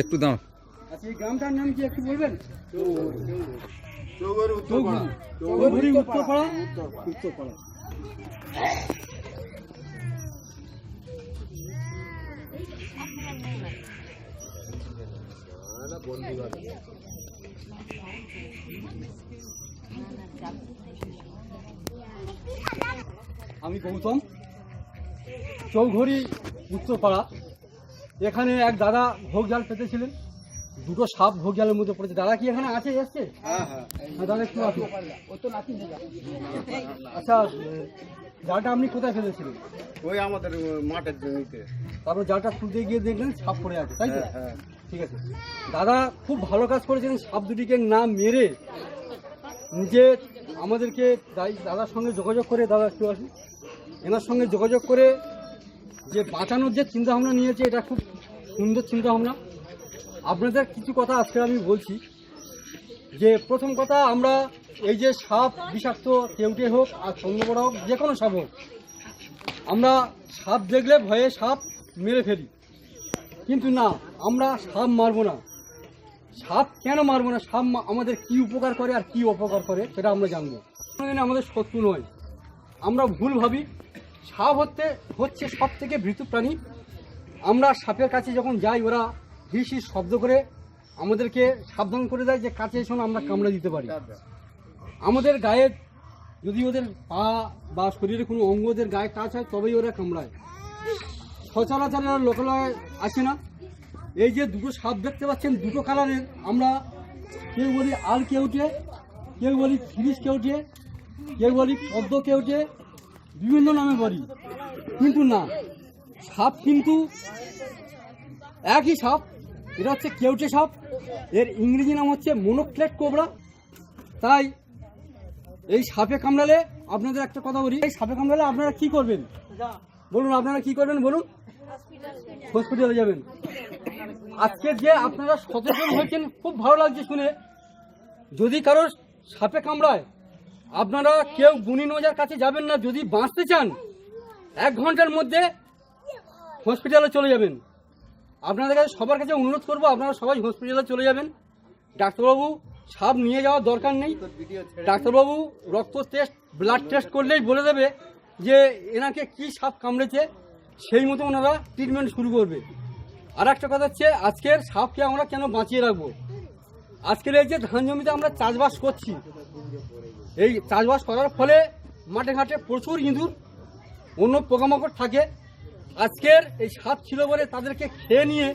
একটু দাও আচ্ছা এই গ্রামটার নাম কি একটু বলবেন? চৌগরি উত্তরপাড়া। উত্তরপাড়া? উত্তরপাড়া। আমি গৌতম। চৌঘড়ি উত্তরপাড়া। এখানে এক দাদা ভোগ জাল পেতেছিলেন। দুটো সাপ ভোগ জালের মধ্যে পড়েছে। দাদা কি এখানে আছে? এসছে? হ্যাঁ হ্যাঁ। হ্যাঁ দাদা একটু আসুন। আচ্ছা জালটা আপনি কোথায় ফেলেছিলেন? ওই আমাদের মাঠের জমিতে। তারপর জালটা তুলতে গিয়ে দেখলেন সাপ পড়ে আছে তাই তো? ঠিক আছে। দাদা খুব ভালো কাজ করেছেন সাপ দুটিকে না মেরে নিজে আমাদেরকে দাই- দাদার সঙ্গে যোগাযোগ করে দাদা একটু আসুন। এনার সঙ্গে যোগাযোগ করে যে বাঁচানোর যে চিন্তা ভাবনা নিয়েছে, এটা খুব সুন্দর চিন্তা ভাবনা আপনাদের কিছু কথা আজকে আমি বলছি। যে প্রথম কথা, আমরা এই যে সাপ, বিষাক্ত কেউটে হোক আর চন্দ্রবড়া হোক, যে কোনো সাপ হোক, আমরা সাপ দেখলে ভয়ে সাপ মেরে ফেলি। কিন্তু না, আমরা সাপ মারব না। সাপ কেন মারব না? সাপ আমাদের কি উপকার করে আর কি অপকার করে, সেটা আমরা জানব। আমাদের শত্রু নয়। আমরা ভুল ভাবি সাপ হচ্ছে হচ্ছে সব থেকে ভীতু প্রাণী। আমরা সাপের কাছে যখন যাই, ওরা হিস হিস শব্দ করে আমাদেরকে সাবধান করে দেয় যে কাছে এসে আমরা কামড়ে দিতে পারি। আমাদের গায়ে যদি ওদের পা বা শরীরে কোনো অঙ্গ ওদের গায়ে টাচ হয়, তবেই ওরা কামড়ায়। সচরাচর লোকালয়ে আসে না। এই যে দুটো সাপ দেখতে পাচ্ছেন, দুটো কালারের। আমরা কেউ বলি আল কেউটে কেউ বলি ফিরিস কেউটে কেউ বলি পদ্ম কেউটে বিভিন্ন নামে বলি কিন্তু না, সাপ কিন্তু একই সাপ। এটা হচ্ছে কেউটে সাপ। এর ইংরেজি নাম হচ্ছে মোনোক্লেট কোবরা। তাই এই সাপে কামড়ালে আপনাদের একটা কথা বলি। এই সাপে কামড়ালে আপনারা কি করবেন? বলুন, আপনারা কি করবেন বলুন? হসপিটালে যাবেন। আজকে যে আপনারা সচেতন হয়েছেন, খুব ভালো লাগছে শুনে। যদি কারোর সাপে কামড়ায় আপনারা কেউ গুণী নজার কাছে যাবেন না, যদি বাঁচতে চান, এক ঘণ্টার মধ্যে হসপিটালে চলে যাবেন। আপনাদের কাছে সবার কাছে অনুরোধ করব, আপনারা সবাই হসপিটালে চলে যাবেন। ডাক্তারবাবু, সাপ নিয়ে যাওয়ার দরকার নেই। ডাক্তারবাবু, রক্ত টেস্ট ব্লাড টেস্ট করলেই বলে দেবে যে, এনাকে কি সাপ কামড়েছে, সেই মতো ওনারা ট্রিটমেন্ট শুরু করবে। আর একটা কথা হচ্ছে, আজকের সাপকে আমরা কেন বাঁচিয়ে রাখব? আজকের এই যে ধান জমিতে আমরা চাষবাস করছি এই চাষবাস করার ফলে মাঠে ঘাটে প্রচুর ইঁদুর, অন্য পোকামাকড় থাকে। আজকের এই সাপ ছিল বলে তাদেরকে খেয়ে নিয়ে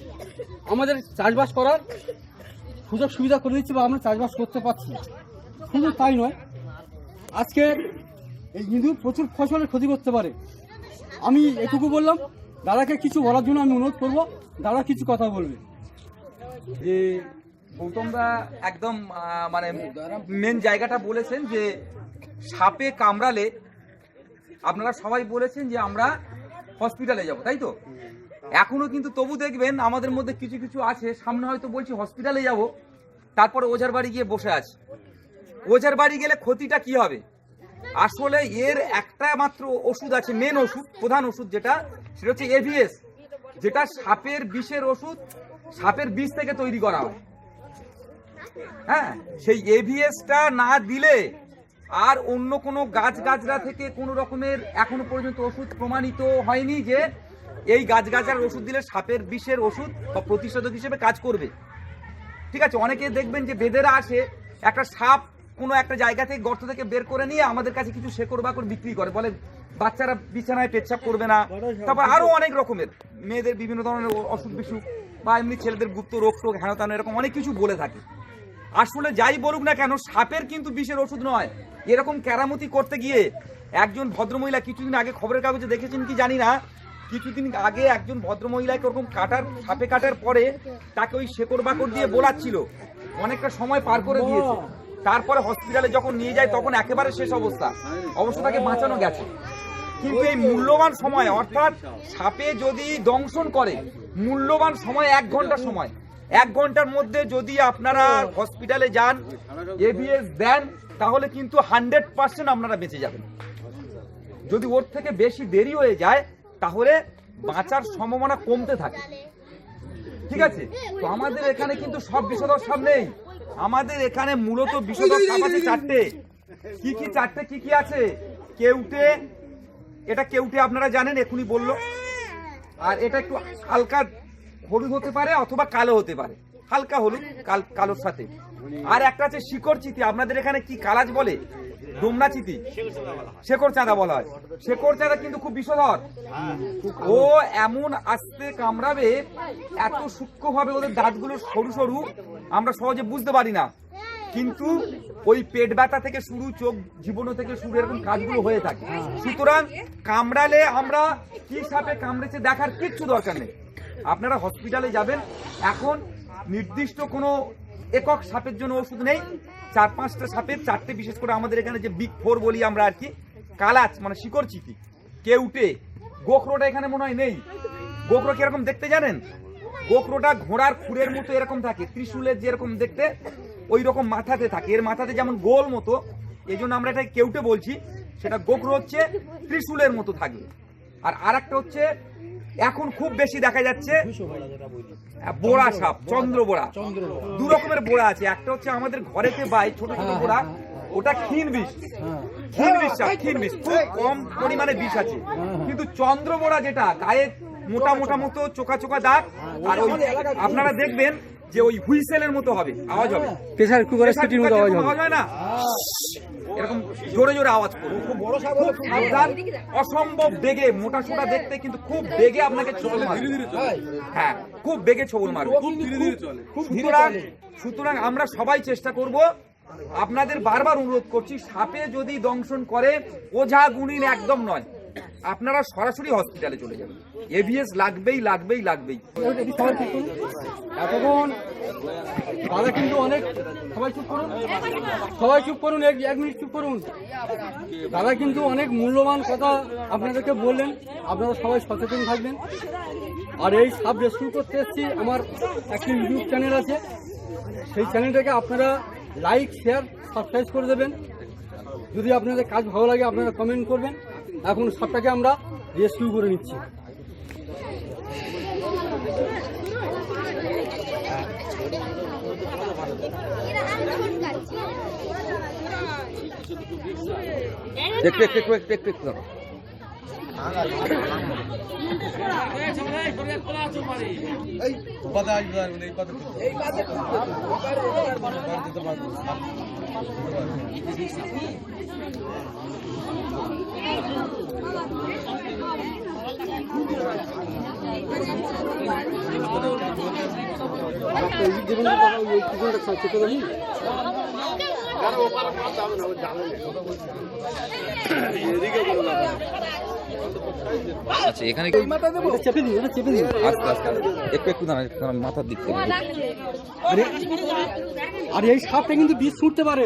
আমাদের চাষবাস করার সুযোগ সুবিধা করে দিচ্ছে বা আমরা চাষবাস করতে পারছি। শুধু তাই নয় আজকে এই ইঁদুর প্রচুর ফসলের ক্ষতি করতে পারে। আমি এটুকু বললাম, দাদাকে কিছু বলার জন্য আমি অনুরোধ করব, দাদা কিছু কথা বলবে। যে গৌতমদা একদম মানে মেন জায়গাটা বলেছেন যে সাপে কামড়ালে আপনারা সবাই বলেছেন যে আমরা হসপিটালে যাব, তাই তো? এখনও কিন্তু তবু দেখবেন আমাদের মধ্যে কিছু কিছু আছে, সামনে হয়তো বলছি হসপিটালে যাব, তারপরে ওঝার বাড়ি গিয়ে বসে আছে। ওঝার বাড়ি গেলে ক্ষতিটা কি হবে? আসলে এর একটা মাত্র ওষুধ আছে মেন ওষুধ, প্রধান ওষুধ যেটা, সেটা হচ্ছে এভিএস যেটা সাপের বিষের ওষুধ, সাপের বিষ থেকে তৈরি করা হয়। হ্যাঁ সেই এভিএসটা না দিলে আর অন্য কোনো গাছ গাছরা থেকে কোনো রকমের এখনও পর্যন্ত ওষুধ প্রমাণিত হয়নি যে এই গাছ গাছার ওষুধ দিলে সাপের বিষের ওষুধ বা প্রতিষেধক হিসেবে কাজ করবে। ঠিক আছে, অনেকে দেখবেন যে বেদেরা আসে, একটা সাপ কোনো একটা জায়গা থেকে গর্ত থেকে বের করে নিয়ে আমাদের কাছে কিছু শেকড় বাকড় বিক্রি করে। বলে বাচ্চারা বিছানায় পেচ্ছাপ করবে না। তারপর আরও অনেক রকমের, মেয়েদের বিভিন্ন ধরনের অসুখ বিসুখ বা এমনি ছেলেদের গুপ্ত রোগ টোগ হেন এরকম অনেক কিছু বলে থাকে। আসলে যাই বলুক না কেন, সাপের কিন্তু বিষের ওষুধ নয়। এরকম কেরামতি করতে গিয়ে একজন ভদ্রমহিলা কিছুদিন আগে খবরের কাগজে দেখেছেন কি জানি না, কিছুদিন আগে একজন ভদ্রমহিলাকে ওরকম কাটার, সাপে কাটার পরে তাকে ওই শেকড় বাকড় দিয়ে বোলাচ্ছিল। অনেকটা সময় পার করে দিয়েছে। তারপরে হসপিটালে যখন নিয়ে যায়, তখন একেবারে শেষ অবস্থা। অবশ্য তাকে বাঁচানো গেছে। কিন্তু এই মূল্যবান সময়, অর্থাৎ সাপে যদি দংশন করে, মূল্যবান সময় এক ঘণ্টা সময়। এক ঘণ্টার মধ্যে যদি আপনারা হসপিটালে যান এভিএস দেন, তাহলে কিন্তু হান্ড্রেড পার্সেন্ট আপনারা বেঁচে যাবেন। যদি ওর থেকে বেশি দেরি হয়ে যায়, তাহলে বাঁচার সম্ভাবনা কমতে থাকে। ঠিক আছে? তো আমাদের এখানে কিন্তু সব বিষধর সাপ নেই। আমাদের এখানে মূলত আছে চারটে। কি কি চারটে, কি কি আছে? কেউটে, এটা কেউটে আপনারা জানেন, এখনই বলল। আর এটা একটু হালকা হলুদ হতে পারে অথবা কালো হতে পারে। হালকা হলুদ, কাল, কালোর সাথে। আর একটা আছে শিকড় চিতি। আপনাদের এখানে কি কালাজ বলে? ডোমনা চিতি। শেকড় চাঁদা বলা হয়। শেকড় চাঁদা কিন্তু খুব বিষধর। ও এমন আস্তে কামড়াবে, এত সূক্ষ্মভাবে ওদের দাঁতগুলো সরু সরু, আমরা সহজে বুঝতে পারি না। কিন্তু ওই পেট ব্যথা থেকে শুরু, চোখ জীবন থেকে শুরু, এরকম কাজগুলো হয়ে থাকে। সুতরাং কামড়ালে আমরা কি সাপে কামড়েছে দেখার কিচ্ছু দরকার নেই। আপনারা হসপিটালে যাবেন। এখন নির্দিষ্ট কোনো একক সাপের জন্য ওষুধ নেই। চার পাঁচটা সাপের, চারটে বিশেষ করে আমাদের এখানে যে বিগ ফোর বলি আমরা আর কি, কালাচ মানে শিকড় চিতি কেউটে, গোখরোটা এখানে মনে হয় নেই। গোখরো কীরকম দেখতে জানেন? গোখরোটা ঘোড়ার খুরের মতো এরকম থাকে, ত্রিশূলের যেরকম দেখতে, ওই রকম মাথাতে থাকে। এর মাথাতে যেমন গোল মতো এই জন্য আমরা এটা কেউটে বলছি। সেটা গোখরো হচ্ছে ত্রিশূলের মতো থাকবে আর আরেকটা হচ্ছে এখন খুব বেশি দেখা যাচ্ছে বোড়া সাপ চন্দ্র বোড়া। দু রকমের বোড়া আছে একটা হচ্ছে আমাদের ঘরেতে বাই ছোট ছোট বোড়া ওটা ক্ষীণ বিষ। ক্ষীণ বিষ সাপ ক্ষীণ বিষ খুব কম পরিমাণে বিষ আছে। কিন্তু চন্দ্র বোড়া যেটা গায়ে মোটা মোটা মতো চোখা চোখা দাগ আর ওই আপনারা দেখবেন যে ওই হুইসেলের মতো হবে আওয়াজ হবে। কুকারের প্রেসার সিটির মতো আওয়াজ কুকারের হবে। হয় না? এরকম জোরে জোরে আওয়াজ করবে খুব বড় সাবধান অসম্ভব বেগে মোটা সোটা দেখতে কিন্তু খুব বেগে আপনাকে ছবল মারবে। হ্যাঁ খুব বেগে ছবল মারবে। সুতরাং সুতরাং আমরা সবাই চেষ্টা করব আপনাদের বারবার অনুরোধ করছি সাপে যদি দংশন করে ওঝা গুণিন একদম নয়। আপনারা সরাসরি হসপিটালে চলে যাবেন এভিএস লাগবেই লাগবেই লাগবেই। এতক্ষণ দাদা কিন্তু অনেক সবাই চুপ করুন। সবাই চুপ করুন, এক মিনিট চুপ করুন। দাদা কিন্তু অনেক মূল্যবান কথা আপনাদেরকে বললেন। আপনারা সবাই সচেতন থাকবেন। আর এই সাব রেস্কিউ করতে এসেছি। আমার একটি ইউটিউব চ্যানেল আছে। সেই চ্যানেলটাকে আপনারা লাইক শেয়ার সাবস্ক্রাইব করে দেবেন। যদি আপনাদের কাজ ভালো লাগে, আপনারা কমেন্ট করবেন। এখন সাপটাকে আমরা রেস্কিউ করে নিচ্ছি। একটু একটু একটু একটু একটু আচ্ছা এখানে চেপে দিন আস্তে আস্তে একটু একটু মাথার দিক থেকে আর, এই সাপটা কিন্তু বিষ ছুটতে পারে।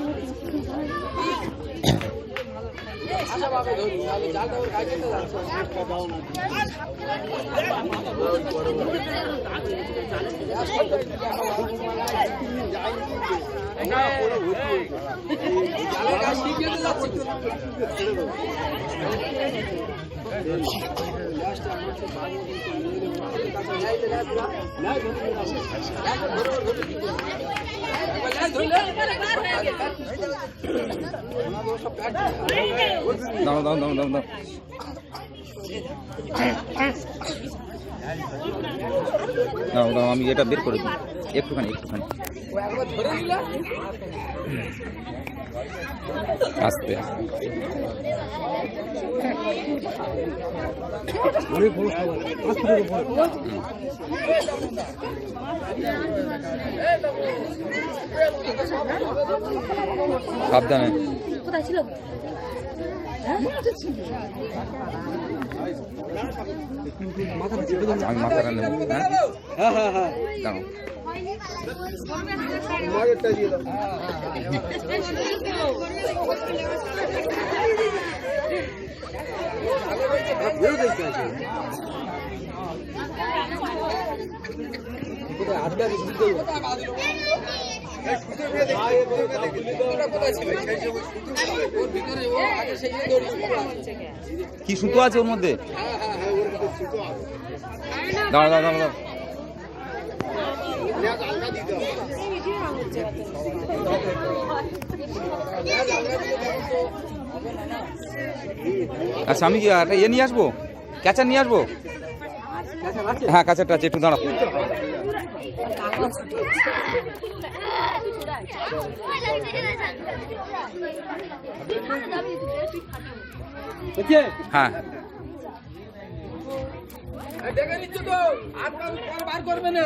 Ja, dat is niet is niet zo. দাঁড়াও দাও দাও দাও দাঁড়াও দাঁড়াও দাঁড়াও আমি এটা বের করে দিই একটুখানি একটুখানি আস্তে। সাবধানে কোথায় ছিল ধরুন। আমি মাথাটা নেব হ্যাঁ হ্যাঁ হ্যাঁ দাঁড়াও মায়েরটা কি সুতো আছে ওর মধ্যে? দাঁড়া দাঁড়া আচ্ছা আমি কি একটা ইয়ে নিয়ে আসব? ক্যাচার নিয়ে আসব? আচ্ছা, আছে? হ্যাঁ কাঁচারটা আছে বার করবে দেখছে?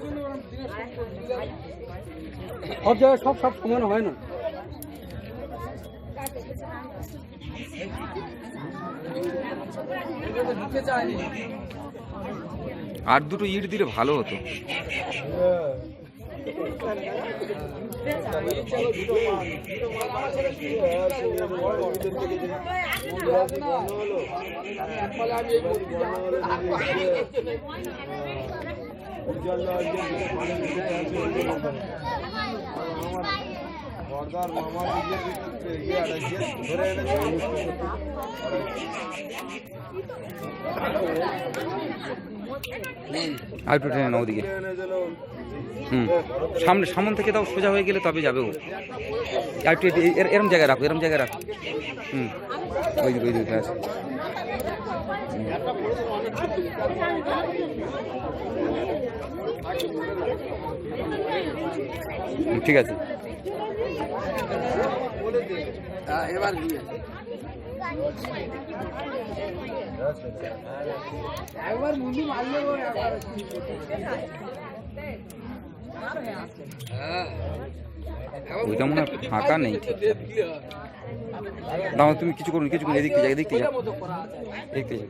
সব জায়গায় সব সব সমান হয় না। আর দুটো ইট দিলে ভালো হতো। আর নাও হুম। সামনে সামন থেকে তাও সোজা হয়ে গেলে তবে যাবে ও। আর একটু এর- এরম জায়গায় রাখো, এরম জায়গায় রাখো। হুম। ওই দিকে ওই দিকে আছে। ঠিক আছে ওইটা মনে হয় ফাঁকা নেই দাও তুমি কিছু করুন কিছু করুন এদিক থেকে এদিক থেকে এদিক থেকে।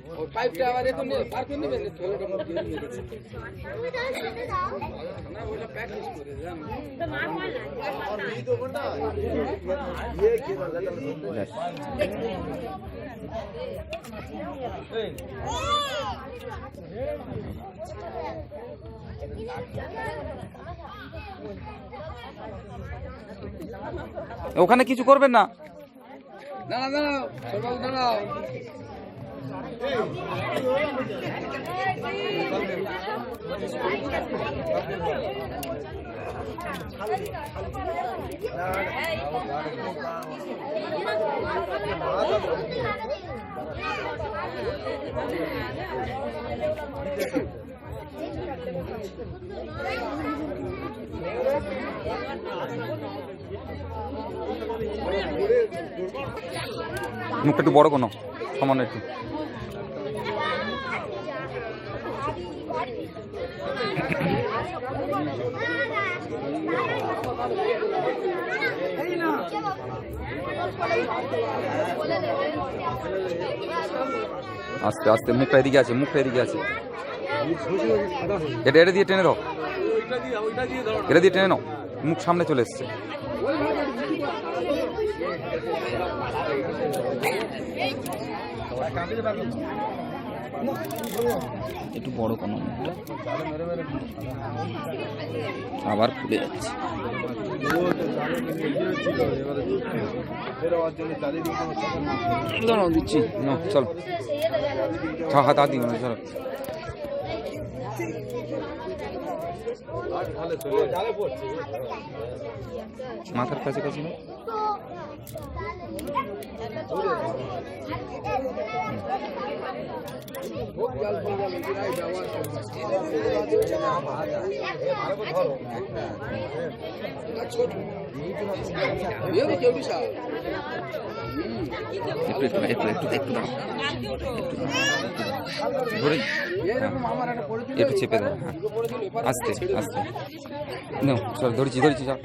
ওখানে কিছু করবেন না? দাঁড়া দাঁড়াও সরবাবু দাঁড়াও Thank you. মুখটা একটু বড় কোনো সামান্য একটু। আস্তে আস্তে মুখটা এদিকে আছে মুখটা এদিকে আছে। এটা এটা দিয়ে টেনে দাও। এটা দিয়ে টেনে নাও। মুখ সামনে চলে এসছে। একটু বড় কোনো আবার খুলে যাচ্ছে। দিচ্ছি। না চলো। হাত দিও না চলো। মাথার কাছে কাছে না? একটু একটু একটু একটু একটু দাঁড়াও ধরে হ্যাঁ। একটু চেপে দাও হ্যাঁ। আস্তে আস্তে। নাও চল ধরেছি ধরেছি চল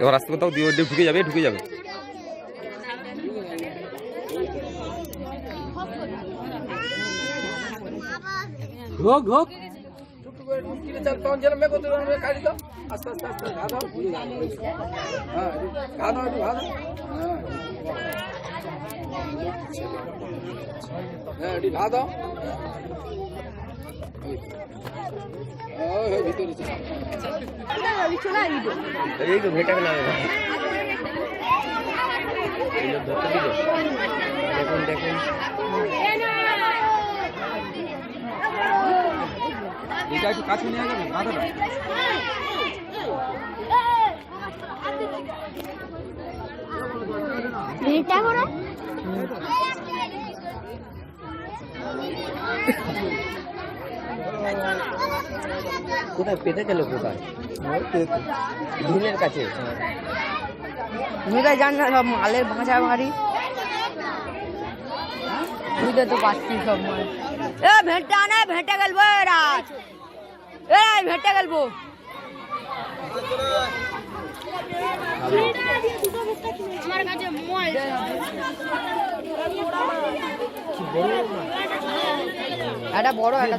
এবার আস্তে কোথাও দিয়ে ঢুকে যাবে ঢুকে যাবে। হোক হোক এই তো ভেটা দিল দেখুন দেখুন। এটা একটু কাছে নিয়ে যাবে করে? কোথায় পেতে গেল কোথায়? ধুনের কাছে। বুঝতে জান না সব মালের ভাঁচা মারি বুঝতে তো পারছি সব এ ভেটটা না ভেটে গেলবো এরা। এ ভেটে গেলবো আমার কাছে মোবাইল একটা বড় একটা